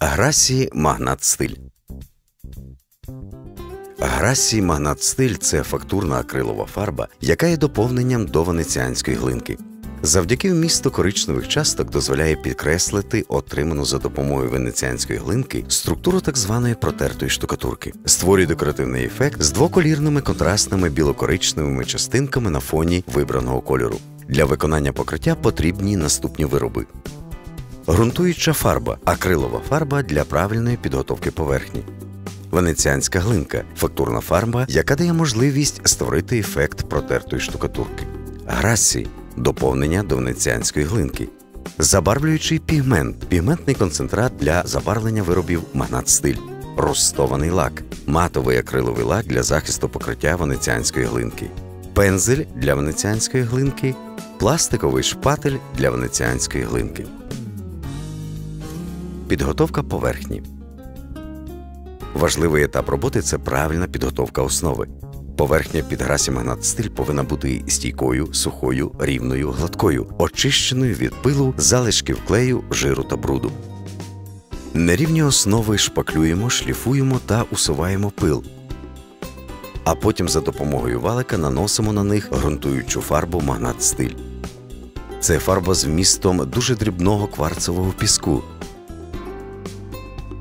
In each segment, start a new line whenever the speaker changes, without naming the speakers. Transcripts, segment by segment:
Грасі магнат стиль. Грасі магнат стиль це фактурна акрилова фарба, яка є доповненням до венеціанської глинки. Завдяки вмісту коричневих часток дозволяє підкреслити отриману за допомогою венеціанської глинки структуру так званої протертої штукатурки, створює декоративний ефект з двоколірними контрастними білокоричневими частинками на фоні вибраного кольору. Для виконання покриття потрібні наступні вироби. Грунтуюча фарба акрилова фарба для правильної підготовки поверхні. Венеціанська глинка фактурна фарба, яка дає можливість створити ефект протертої штукатурки. Грасі доповнення до венеціанської глинки. Забарвлюючий пігмент пігментний концентрат для забарвлення виробів магнат стиль. Ростований лак, матовий акриловий лак для захисту покриття венеціанської глинки, пензель для венеціанської глинки, пластиковий шпатель для венеціанської глинки. Підготовка поверхні. Важливий етап роботи це правильна підготовка основи. Поверхня під грасі магнат стиль повинна бути стійкою, сухою, рівною, гладкою, очищеною від пилу, залишків клею, жиру та бруду. Нерівні основи шпаклюємо, шліфуємо та усуваємо пил. А потім за допомогою валика наносимо на них ґрунтуючу фарбу магнат стиль. Це фарба з вмістом дуже дрібного кварцевого піску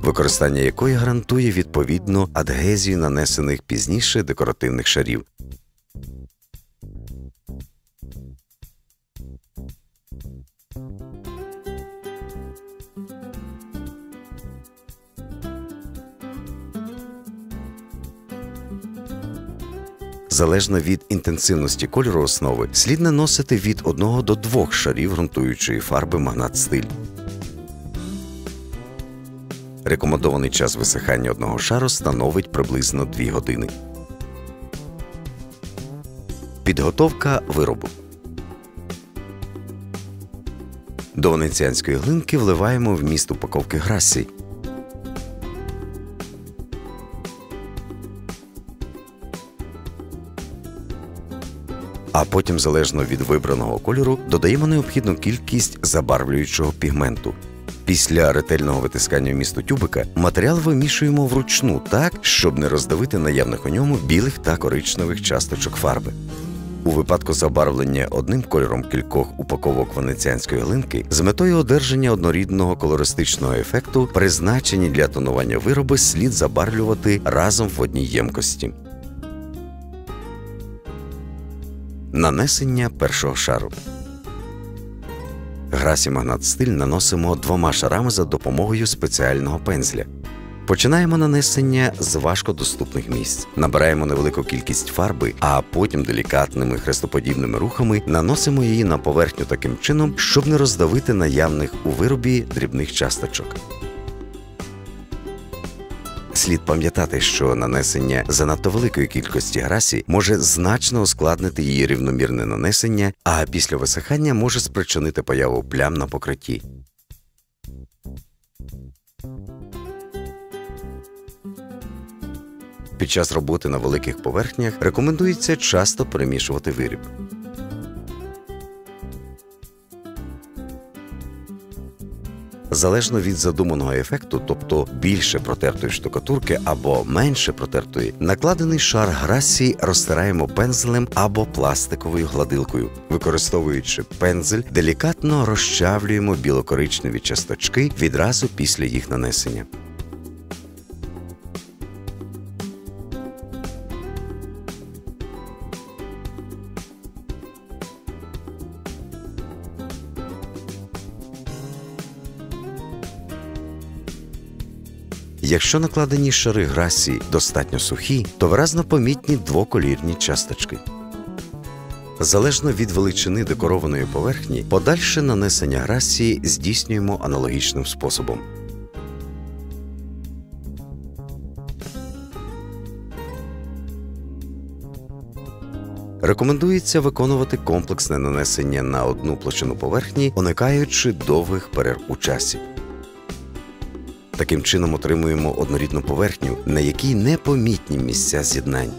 використання якої гарантує відповідну адгезію нанесених пізніше декоративних шарів. Залежно від інтенсивності кольору основи, слід наносити від 1 до 2 шарів ґрунтуючої фарби магнат стиль. Рекомендований час висихання одного шару становить приблизно 2 години. Підготовка виробу. До венеціанської глинки вливаємо вміст упаковки грасі. А потім, залежно від вибраного кольору, додаємо необхідну кількість забарвлюючого пігменту. Після ретельного витискання вмісту тюбика матеріал вимішуємо вручну так, щоб не роздавити наявних у ньому білих та коричневих часточок фарби. У випадку забарвлення одним кольором кількох упаковок венеціанської глинки з метою одержання однорідного колористичного ефекту, призначені для тонування вироби, слід забарвлювати разом в одній ємкості. Нанесення першого шару. Грасі магнат стиль наносимо двома шарами за допомогою спеціального пензля. Починаємо нанесення з важкодоступних місць, набираємо невелику кількість фарби, а потім делікатними хрестоподібними рухами наносимо її на поверхню таким чином, щоб не роздавити наявних у виробі дрібних часточок. Слід пам'ятати, що нанесення занадто великої кількості грасі може значно ускладнити її рівномірне нанесення, а після висихання може спричинити появу плям на покритті. Під час роботи на великих поверхнях рекомендується часто перемішувати виріб. Залежно від задуманого ефекту, тобто більше протертої штукатурки або менше протертої, накладений шар грасі розтираємо пензлем або пластиковою гладилкою. Використовуючи пензель, делікатно розчавлюємо білокоричневі часточки відразу після їх нанесення. Якщо накладені шари грасі достатньо сухі, то виразно помітні двоколірні часточки. Залежно від величини декорованої поверхні, подальше нанесення грасі здійснюємо аналогічним способом. Рекомендується виконувати комплексне нанесення на одну площину поверхні, уникаючи довгих перерв у часі. Таким чином отримуємо однорідну поверхню, на якій непомітні місця з'єднань.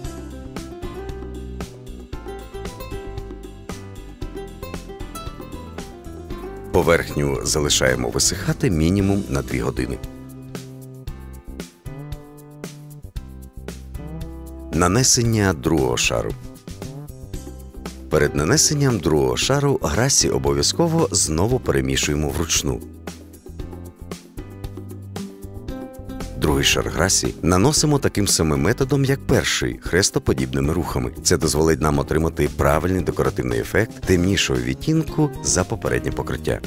Поверхню залишаємо висихати мінімум на 2 години. Нанесення другого шару. Перед нанесенням другого шару грасі обов'язково знову перемішуємо вручну. Другий шар грасі наносимо таким самим методом, як перший, хрестоподібними рухами. Це дозволить нам отримати правильний декоративний ефект темнішого відтінку за попереднє покриття.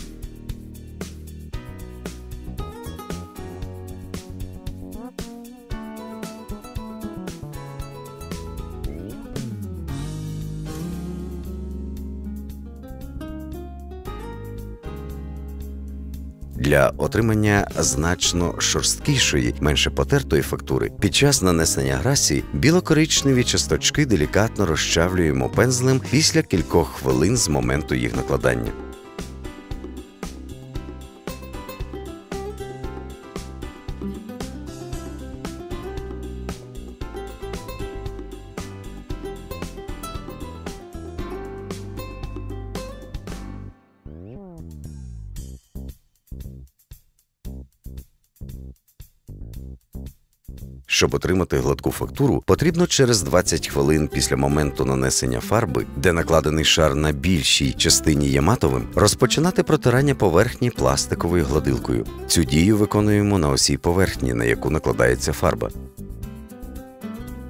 Для отримання значно шорсткішої, менше потертої фактури під час нанесення грасі білокоричневі часточки делікатно розчавлюємо пензлем після кількох хвилин з моменту їх накладання. Щоб отримати гладку фактуру, потрібно через 20 хвилин після моменту нанесення фарби, де накладений шар на більшій частині є матовим, розпочинати протирання поверхні пластиковою гладилкою. Цю дію виконуємо на осій поверхні, на яку накладається фарба.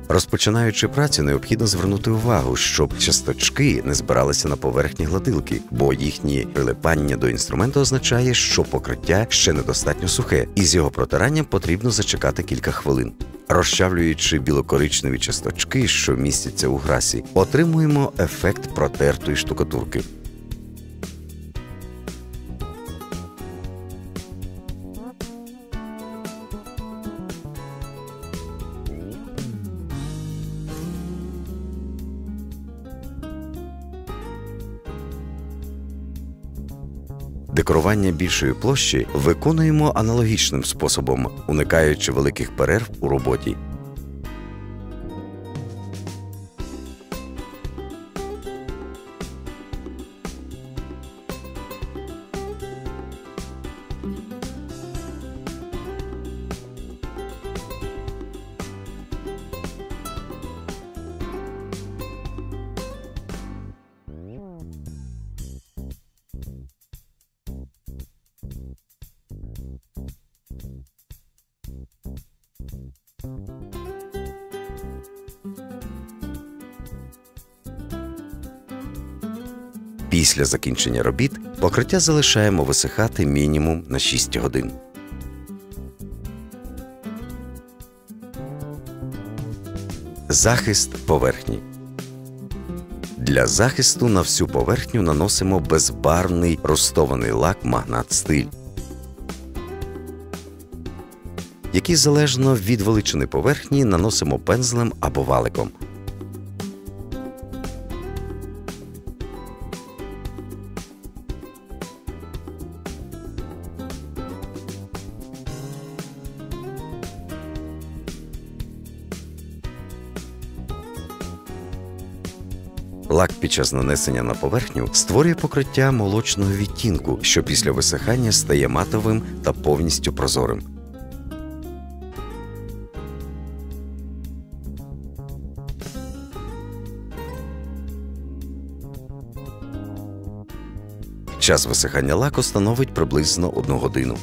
Розпочинаючи працю, необхідно звернути увагу, щоб часточки не збиралися на поверхні гладилки, бо їхнє прилипання до інструменту означає, що покриття ще недостатньо сухе, і з його протиранням потрібно зачекати кілька хвилин. Розчавлюючи білокоричневі часточки, що містяться у грасі, отримуємо ефект протертої штукатурки. Декорування більшої площі виконуємо аналогічним способом, уникаючи великих перерв у роботі. Після закінчення робіт покриття залишаємо висихати мінімум на 6 годин. Захист поверхні. Для захисту на всю поверхню наносимо безбарвний ростований лак магнат стиль, який залежно від величини поверхні наносимо пензлем або валиком. Лак під час нанесення на поверхню створює покриття молочного відтінку, що після висихання стає матовим та повністю прозорим. Час висихання лаку становить приблизно одну годину.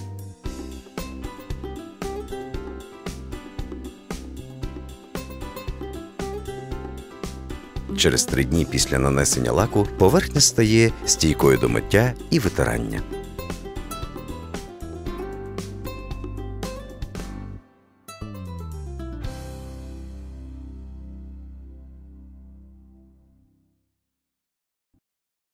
Через три дні після нанесення лаку поверхня стає стійкою до миття і витирання.